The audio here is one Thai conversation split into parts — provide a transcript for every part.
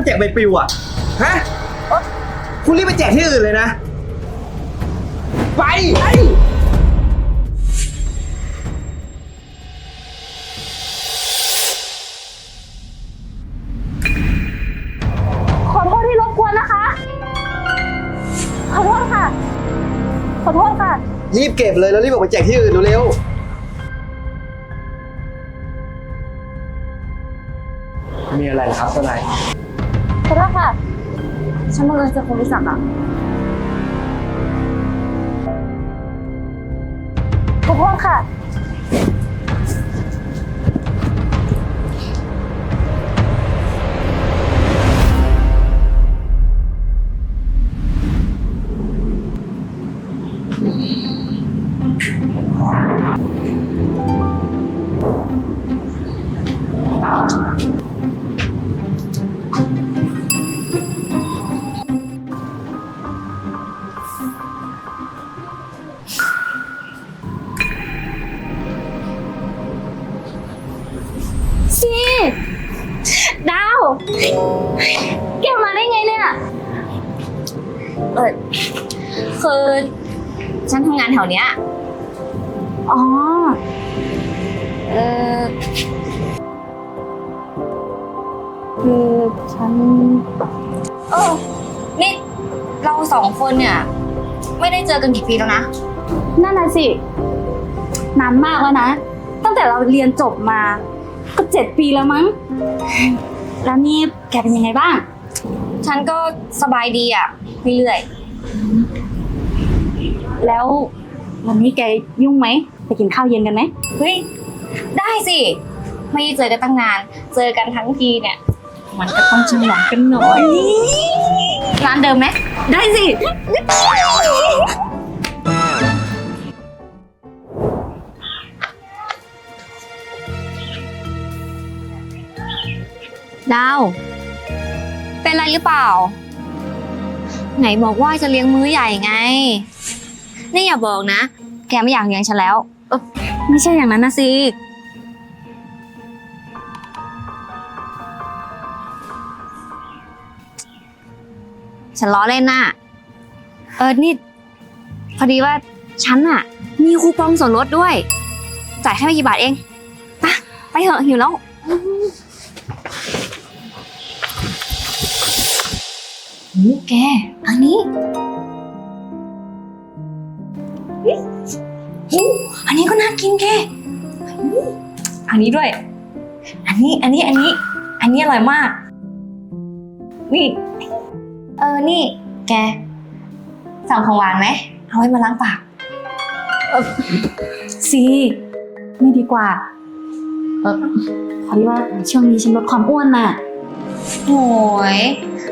รู้เหรอว่าที่นี่เขาห้ามแจกใบปลิวอะ ฮะ คุณรีบไปแจกที่อื่นเลยนะ ไปไปขอโทษที่รบกวนนะคะ ขอโทษค่ะ ขอโทษค่ะ รีบเก็บเลยแล้วรีบออกไปแจกที่อื่นเร็วๆ มีอะไรครับทนายขอโทษค่ะ ฉันบังเอิญเจอคนรู้จักอะทุกคนค่ะ ซีดาว แกมาได้ไงเนี่ย เออคือฉันทำงานแถวเนี้ย อ๋อ เออคือฉัน เออ นี่เราสองคนเนี่ย ไม่ได้เจอกันกี่ปีแล้วนะ นั่นน่ะสิ นานมากแล้วนะ ตั้งแต่เราเรียนจบมา ก็เจ็ดปีแล้วมั้ง แล้วนี่แกเป็นยังไงบ้าง ฉันก็สบายดีอะเรื่อยแล้ววันนี้แกยุ่งไหม ไปกินข้าวเย็นกันไหมๆเฮ้ย ได้สิ ไม่ได้เจอกันตั้งนาน เจอกันทั้งทีเนี่ย มันก็ต้องฉลองกันหน่อย ร้านเดิมไหมได้สิ ดาว เป็นไรหรือเปล่า ไหนบอกว่าจะเลี้ยงมื้อใหญ่ไง นี่อย่าบอกนะ แกไม่อยากเลี้ยงฉันแล้วไม่ใช่อย่างนั้นนะสิ ฉันล้อเล่นน่ะ เออนี่ พอดีว่าฉันอะมีคูปองส่วนลดด้วย จ่ายแค่ไม่กี่บาทเองไปะไปเถอะหิวแล้ว นี่แกอันนี้เฮ้ยโอ้อันนี้ก็น่ากินแกอืมอันนี้ด้วย อันนี้ อันนี้ อันนี้ อันนี้อร่อยมาก นี่ เออ นี่ แก สั่งของหวานไหม เอาไว้มาล้างปากซีไม่ดีกว่า เออพอดีว่าช่วงนี้ฉันลดความอ้วนน่ะโหย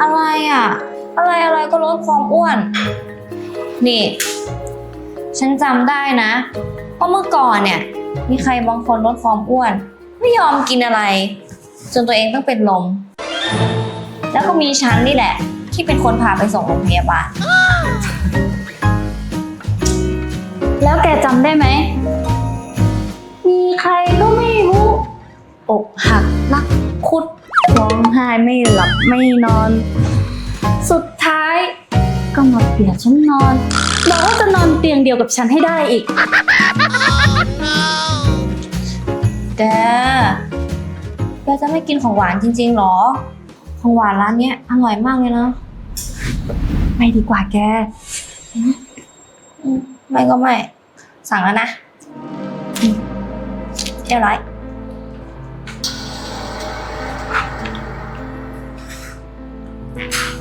อะไรอะ อะไรอะไรก็ลดความอ้วน นี่ ฉันจำได้นะว่าเมื่อก่อนเนี่ย มีใครบางคนลดความอ้วน ไม่ยอมกินอะไรจนตัวเองต้องเป็นลม แล้วก็มีฉันนี่แหละ ที่เป็นคนพาไปส่งโรงพยาบาล แล้วแกจำได้ไหม มีใครก็ไม่รู้อกหักรักคุด ร้องไห้ไม่หลับไม่นอน สุดท้ายก็มาเปลี่ยนฉันนอนบอกว่าจะนอนเตียงเดียวกับฉันให้ได้อีก แก แกจะไม่กินของหวานจริงๆหรอ ของหวานร้านเนี้ยอร่อยมากเลยนะ ไม่ดีกว่าแกไม่ก็ไม่ สั่งแล้วนะเรียบร้อย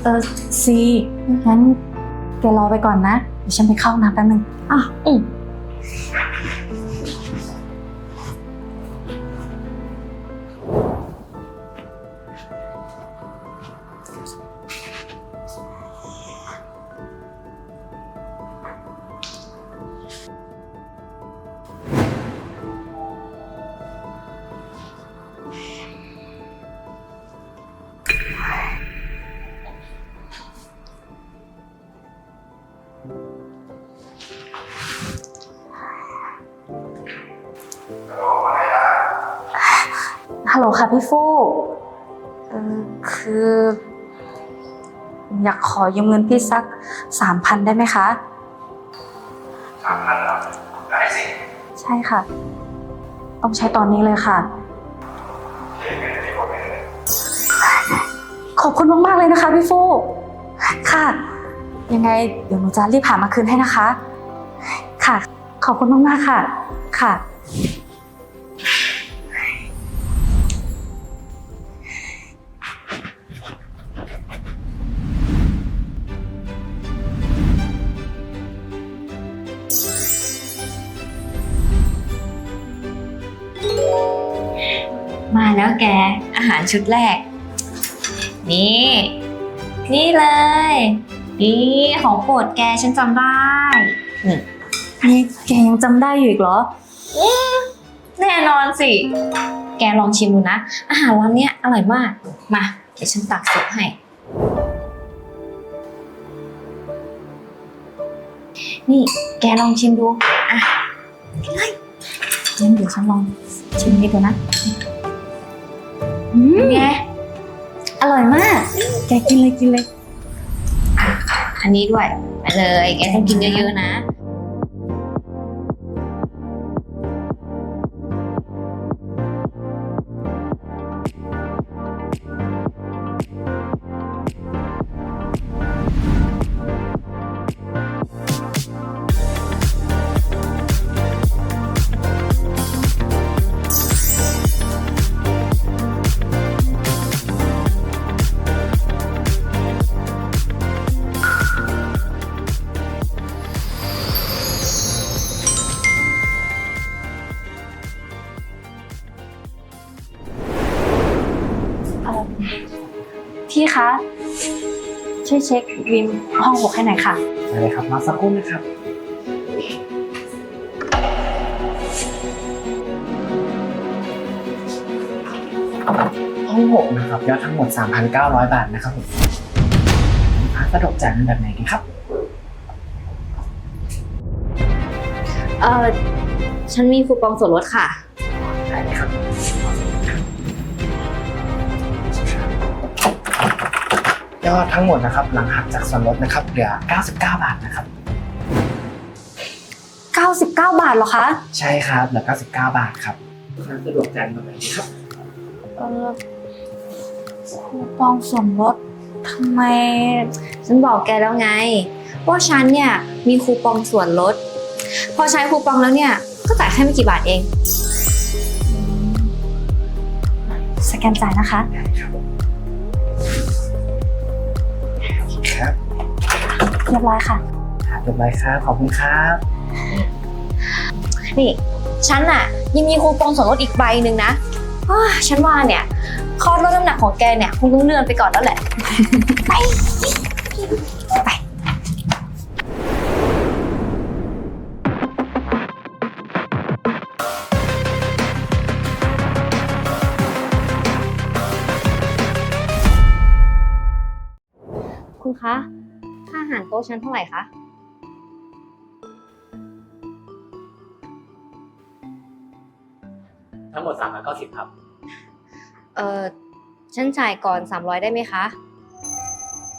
เออซีงั้นแกรอไปก่อนนะ เดี๋ยวฉันไปเข้าห้องน้ำแป๊บนึงอะอืม ฮัลโหลค่ะพี่ฟูเออคือ อยากขอยืมเงินพี่สักสามพันได้ไหมคะ สามพันเหรอได้สิใช่ค่ะ ต้องใช้ตอนนี้เลยค่ะขอบคุณมาก ๆ เลยนะคะพี่ฟูค่ะ ยังไงเดี๋ยวหนูจะรีบหามาคืนให้นะคะ ค่ะ ขอบคุณมาก ๆ ค่ะ ค่ะ แล้วแก อาหารชุดแรก นี่ นี่เลย นี่ของโปรดแกฉันจำได้นี่แกยังจำได้อยู่อีกเหรอ แน่นอนสิ แกลองชิมดูนะ อาหารร้านเนี้ยอร่อยมาก มาเดี๋ยวฉันตักซุปให้ นี่แกลองชิมดู อะกินเลยงั้นเดี๋ยวฉันลองชิมนิดเดียวนะอื เป็นมไงอร่อยมาก แกกินเลยกินเลย อันนี้ด้วยไปเลย แกต้องกินเยอะๆนะ ช่วยเช็ควินห้องหกให้หน่อยค่ะได้เลยครับ มาสักครู่นะครับ ห้องหกนะครับยอดทั้งหมด 3,900 บาทนะครับผมลูกค้าสะดวกจ่ายเป็นแบบไหนดีครับ เออฉันมีคูปองส่วนลดค่ะ ยอดทั้งหมดนะครับหลังหักจากส่วนลดนะครับเหลือ 99 บาทนะครับ 99 บาทเหรอคะใช่ครับเหลือ 99 บาทครับลูกค้าสะดวกจ่ายแบบไหนดีครับ เออคูปองส่วนลดทำไม ฉันบอกแกแล้วไง ว่าฉันเนี่ยมีคูปองส่วนลด พอใช้คูปองแล้วเนี่ย ก็จ่ายแค่ไม่กี่บาทเอง สแกนจ่ายนะคะครับ เรียบร้อยค่ะ ครับเรียบร้อยครับ ขอบคุณครับ นี่ฉันอะยังมีคูปองส่วนลดอีกใบหนึ่งนะอ้าฉันว่าเนี่ยคอร์สลดน้ำหนักของแกเนี่ยคงต้องเลื่อนไปก่อนแล้วแหละ ไป โต๊ะฉันเท่าไหร่คะทั้งหมด390ครับ เออฉันจ่ายก่อน 300 ได้ไหมคะ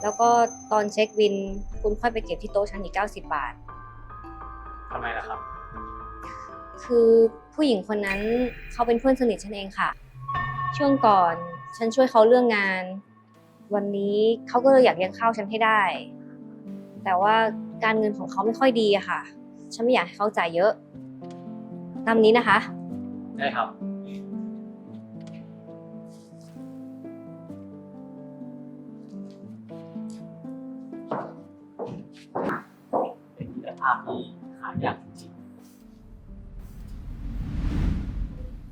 แล้วก็ตอนเช็คบินคุณค่อยไปเก็บที่โต๊ะฉันอีก 90 บาท ทำไมล่ะครับ คือผู้หญิงคนนั้นเขาเป็นเพื่อนสนิทฉันเองค่ะ ช่วงก่อนฉันช่วยเขาเรื่องงาน วันนี้เขาก็เลยอยากเลี้ยงข้าวฉันให้ได้ แต่ว่าการเงินของเขาไม่ค่อยดีอะค่ะ ฉันไม่อยากให้เขาจ่ายเยอะ ตามนี้นะคะ ได้ครับ เป็นมิตรภาพที่หายากจริง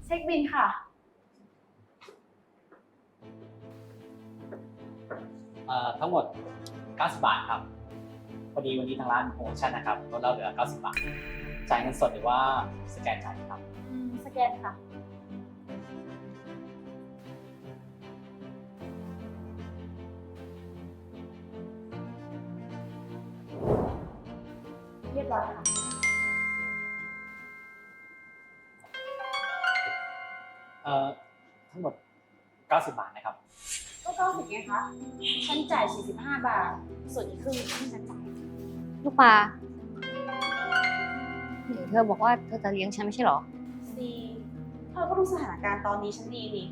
เช็คบินค่ะ ๆเอ่อทั้งหมด 90 บาทครับพ อดีวันนี้ทางร้านมีโปรโมชั่นนะครับลดเราเหลือ 90 บาท จ่ายเงินสดหรือว่าสแกนจ่ายครับสแกนค่ะ เรียบร้อยค่ะ เอ่อ ทั้งหมด 90 บาทนะครับ ก็เก้าสิบไงคะ ฉันจ่าย 45 บาท ส่วนอีกครึ่งที่ฉันจ่าย ลูกปลาเดี๋ยวเธอบอกว่าเธอจะเลี้ยงฉันไม่ใช่เหรอ ซีเธอก็รู้สถานการณ์ตอนนี้ฉันดีนี่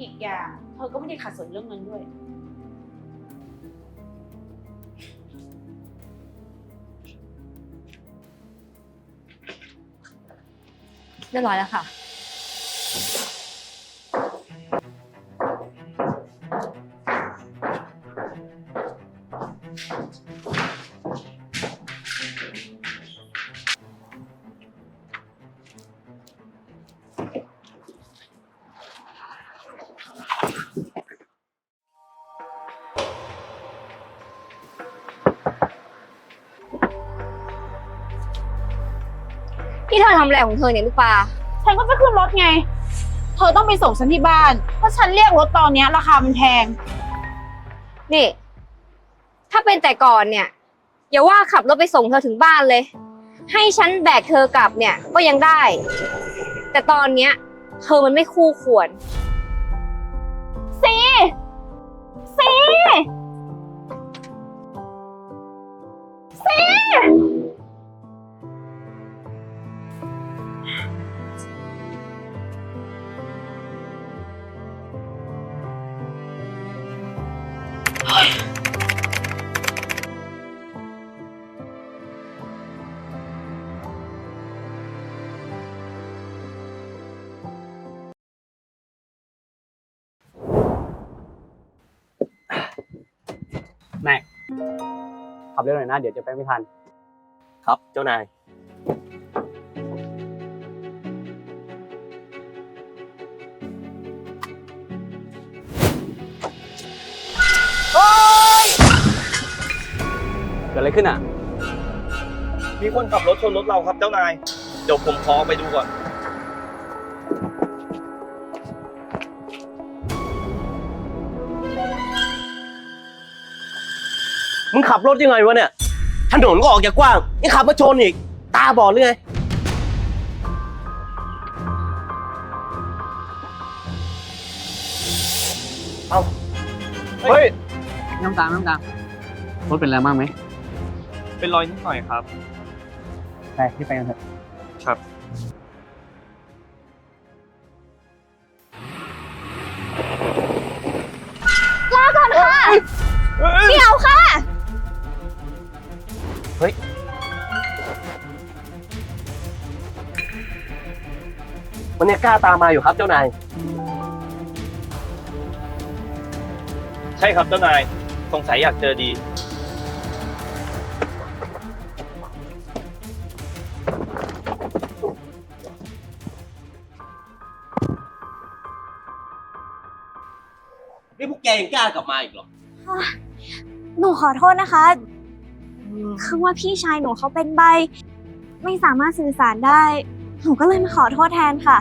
อีกอย่างเธอก็ไม่ได้ขัดสนเรื่องเงินด้วย เรียบร้อยแล้วค่ะ ที่เธอทำอะไรของเธอเนี่ยลูกปลา ฉันก็จะขึ้นรถไง เธอต้องไปส่งฉันที่บ้าน เพราะฉันเรียกรถตอนเนี้ยราคามันแพง นี่ ถ้าเป็นแต่ก่อนเนี่ย อย่าว่าขับรถไปส่งเธอถึงบ้านเลย ให้ฉันแบกเธอกลับเนี่ยก็ยังได้ แต่ตอนเนี้ย เธอมันไม่คู่ควร ขับเร็วหน่อยนะ เดี๋ยวจะไปไม่ทัน ครับเจ้านาย เกิดอะไรขึ้นอะ มีคนขับรถชนรถเราครับเจ้านาย เดี๋ยวผมขอไปดูก่อน มึงขับรถยังไงวะเนี่ย ถนนก็ออกจากกว้างยังขับมาชนอีก ตาบอดหรือไงเฮ้ย น้ำตาลน้ำตาลรถเป็นอะไรบ้างไหมเป็นรอยนิดหน่อยครับ ไปที่ไปกันเถอะครับเดี๋ยวค่ะ มันเนี่ยกล้าตามมาอยู่ครับเจ้านาย ใช่ครับเจ้านาย สงสัยอยากเจอดี นี่พวกแกยังกล้ากลับมาอีกเหรอ หนูขอโทษนะคะ คือว่าพี่ชายหนูเขาเป็นใบ ไม่สามารถสื่อสารได้ หนูก็เลยมาขอโทษแทนค่ะ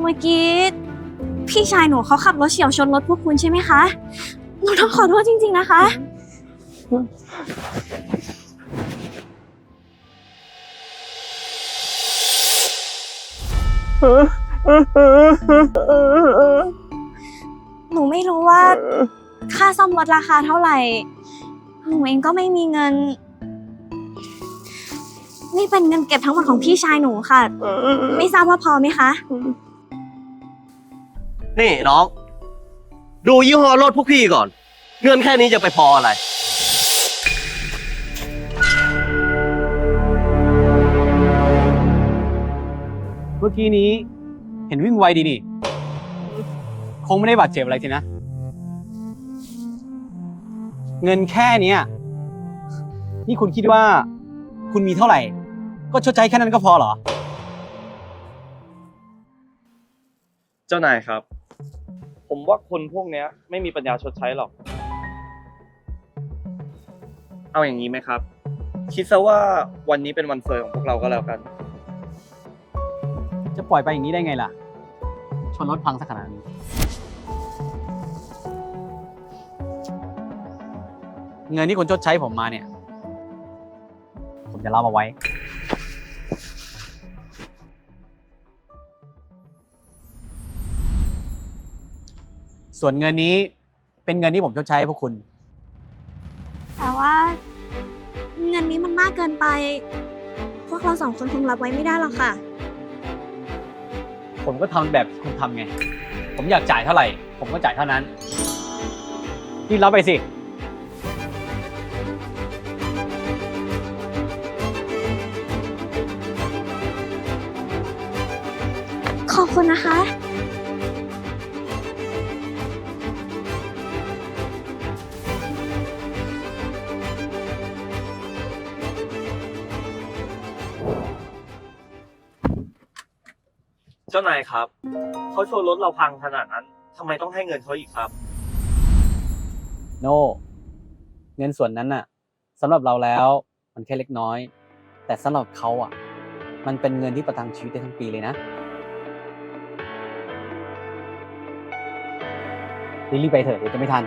เมื่อกี้พี่ชายหนูเขาขับรถเฉียวชนรถพวกคุณใช่ไหมคะ หนูต้องขอโทษจริง ๆ นะคะ หนูไม่รู้ว่า ค่าซ่อมรถราคาเท่าไหร่ หนูเองก็ไม่มีเงิน นี่เป็นเงินเก็บทั้งหมดของพี่ชายหนูค่ะ ไม่ทราบว่าพอไหมคะ นี่น้อง ดูยี่ห้อรถพวกพี่ก่อน เงินแค่นี้จะไปพออะไร เมื่อกี้นี้เห็นวิ่งไวดีนี่ คงไม่ได้บาดเจ็บอะไรสินะ เงินแค่เนี้ยนี่คุณคิดว่า คุณมีเท่าไหร่ ก็ชดใช้แค่นั้นก็พอเหรอ เจ้านายครับ ผมว่าคนพวกเนี้ย ไม่มีปัญญาชดใช้หรอก เอาอย่างนี้ไหมครับ คิดซะว่าวันนี้เป็นวันเฟอร์ของพวกเราก็แล้วกัน จะปล่อยไปอย่างนี้ได้ไงล่ะ ชนรถพังสักขนาดนี้ เงินที่คุณชดใช้ผมมาเนี่ย ผมจะรับเอาไว้ ส่วนเงินนี้เป็นเงินที่ผมชดใช้ให้พวกคุณ แต่ว่า เงินนี้มันมากเกินไป พวกเราสองคนคงรับไว้ไม่ได้หรอกค่ะ ผมก็ทำแบบคุณทำไง ผมอยากจ่ายเท่าไหร่ ผมก็จ่ายเท่านั้น นี่รับไปสิ คุณนะคะ เจ้านายครับ เขาชนรถเราพังขนาดนั้นทำไมต้องให้เงินเขาอีกครับ โน่เงินส่วนนั้นน่ะสำหรับเราแล้วมันแค่เล็กน้อย แต่สำหรับเขาอะ มันเป็นเงินที่ประทังชีวิตได้ทั้งปีเลยนะ รีบๆไปเถอะเดี๋ยวจะไม่ทัน